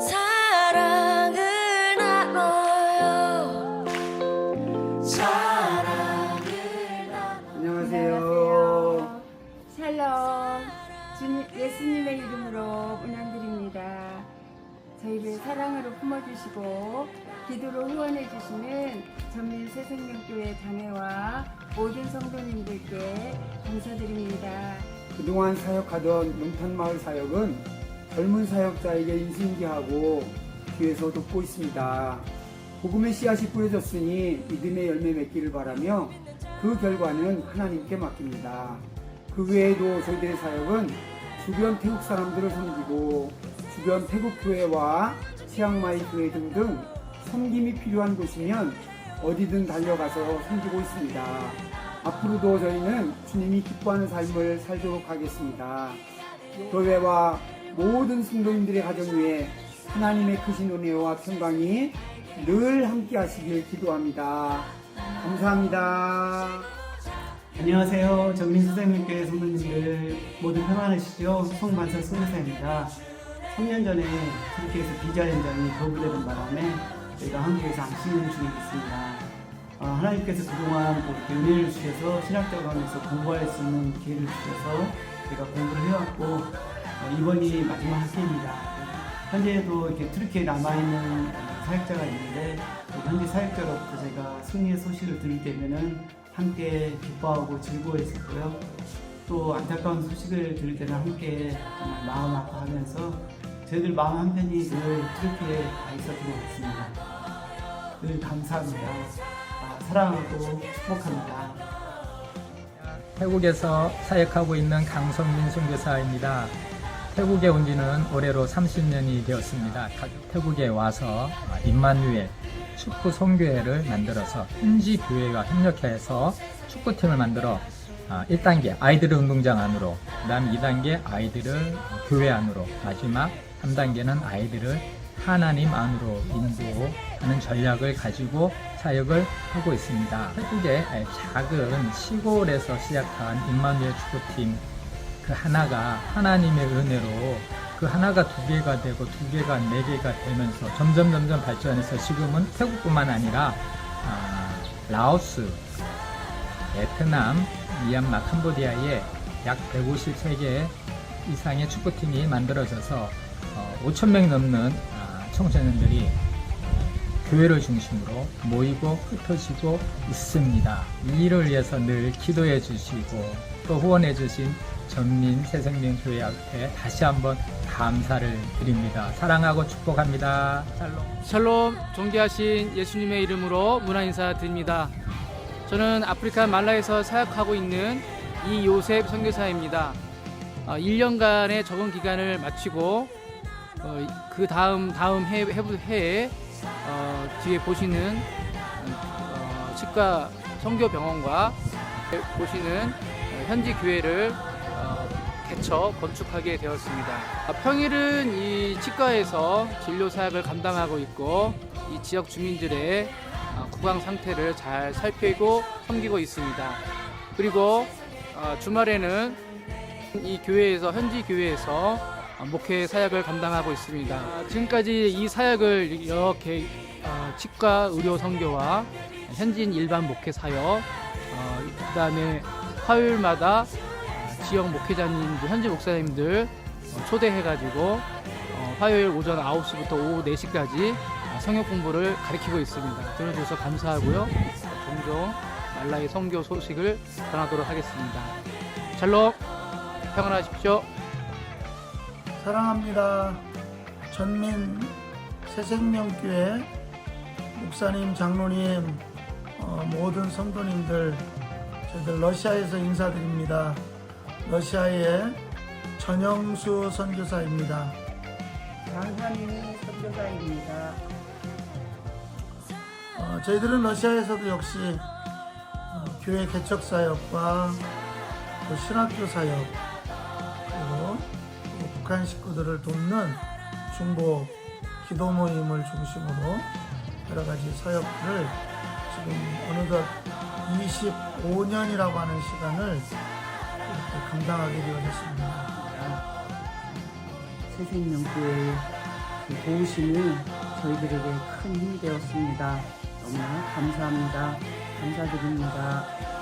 사랑을 나눠요 사랑을 안녕하세요. 샬롬 주님, 예수님의 이름으로 운영드립니다. 저희를 사랑으로 품어주시고 기도로 후원해 주시는 전민 새생명교회 장애와 모든 성도님들께 감사드립니다. 그동안 사역하던 농탄마을 사역은 젊은 사역자에게 인수인계하고 뒤에서 돕고 있습니다. 복음의 씨앗이 뿌려졌으니 믿음의 열매 맺기를 바라며 그 결과는 하나님께 맡깁니다. 그 외에도 저희들의 사역은 주변 태국 사람들을 섬기고 주변 태국 교회와 치앙마이 교회 등등 섬김이 필요한 곳이면 어디든 달려가서 섬기고 있습니다. 앞으로도 저희는 주님이 기뻐하는 삶을 살도록 하겠습니다. 교회와 모든 성도님들의 가정 위에 하나님의 크신 은혜와 평강이 늘 함께 하시길 기도합니다. 감사합니다. 안녕하세요. 전민수생명교회 성도님들 모두 평안하시죠? 송반석 송사입니다. 3년 전에 tur키에서 비자 현장이 거부되는 바람에 저희가 한국에서 안식년 중에 있습니다. 어, 하나님께서 그동안 은혜를 주셔서 신학자관에서 공부할 수 있는 기회를 주셔서 제가 공부를 해왔고 어, 이번이 마지막 학기입니다. 현재도 이렇게 트르키에 남아있는 사역자가 있는데 그 현지 사역자로부터 제가 승리의 소식을 들을 때면은 함께 기뻐하고 즐거워했었고요. 또 안타까운 소식을 들을 때는 함께 정말 마음 아파하면서 저희들 마음 한편이 늘 트르키에 가 있었던 것 같습니다. 늘 감사합니다. 아, 사랑하고 축복합니다. 태국에서 사역하고 있는 강성민 선교사입니다. 태국에 온 지는 올해로 30년이 되었습니다. 가- 태국에 와서 임마누엘 축구 선교회를 만들어서 현지 교회가 협력해서 축구팀을 만들어 1단계 아이들을 운동장 안으로, 그 다음 2단계 아이들을 교회 안으로, 마지막 3단계는 아이들을 하나님 안으로 인도하는 전략을 가지고 사역을 하고 있습니다. 태국의 작은 시골에서 시작한 임마누엘 축구팀 그 하나가 하나님의 은혜로 그 하나가 두 개가 되고 두 개가 네 개가 되면서 점점 점점 발전해서 지금은 태국뿐만 아니라 아, 라오스, 베트남, 미얀마, 캄보디아에 약 153개 이상의 축구팀이 만들어져서 5천 명이 넘는 아, 청소년들이 교회를 중심으로 모이고 흩어지고 있습니다. 이 일을 위해서 늘 기도해 주시고 또 후원해 주신 전민 새생명교회 앞에 다시 한번 감사를 드립니다. 사랑하고 축복합니다. 샬롬. 샬롬 존귀하신 예수님의 이름으로 문화 인사 드립니다. 저는 아프리카 말라에서 사역하고 있는 이요셉 선교사입니다. 어, 1년간의 적응 기간을 마치고 어, 그 다음 다음 해, 해, 해에 어, 뒤에 보시는 어, 치과 성교병원과 보시는 어, 현지 교회를 어, 개척 건축하게 되었습니다. 아, 평일은 이 치과에서 진료 사역을 감당하고 있고 이 지역 주민들의 어, 구강 상태를 잘 살피고 섬기고 있습니다. 그리고 어, 주말에는 이 교회에서 현지 교회에서 어, 목회 사역을 감당하고 있습니다. 아, 지금까지 이 사역을 이렇게 어, 치과 의료 선교와 현지인 일반 목회 사역, 어, 그다음에 화요일마다 어, 지역 목회자님들, 현지 목사님들 어, 초대해가지고 어, 화요일 오전 9시부터 오후 4시까지 성역 공부를 가르치고 있습니다. 들어주셔서 감사하고요. 종종 말라의 성교 소식을 전하도록 하겠습니다. 샬롬 평안하십시오. 사랑합니다. 전민 새생명교회 목사님, 장로님, 어, 모든 성도님들, 저희들 러시아에서 인사드립니다. 러시아의 전영수 선교사입니다. 강선희 선교사입니다. 어, 저희들은 러시아에서도 역시 어, 교회 개척 사역과 또 신학교 사역 그리고 또 북한 식구들을 돕는 중보 기도 모임을 중심으로 여러 가지 사역들을 지금 어느덧 25년이라고 하는 시간을 감당하게 되어졌습니다. 새 생명교회 그 도우심이 저희들에게 큰 힘이 되었습니다. 너무나 감사합니다. 감사드립니다.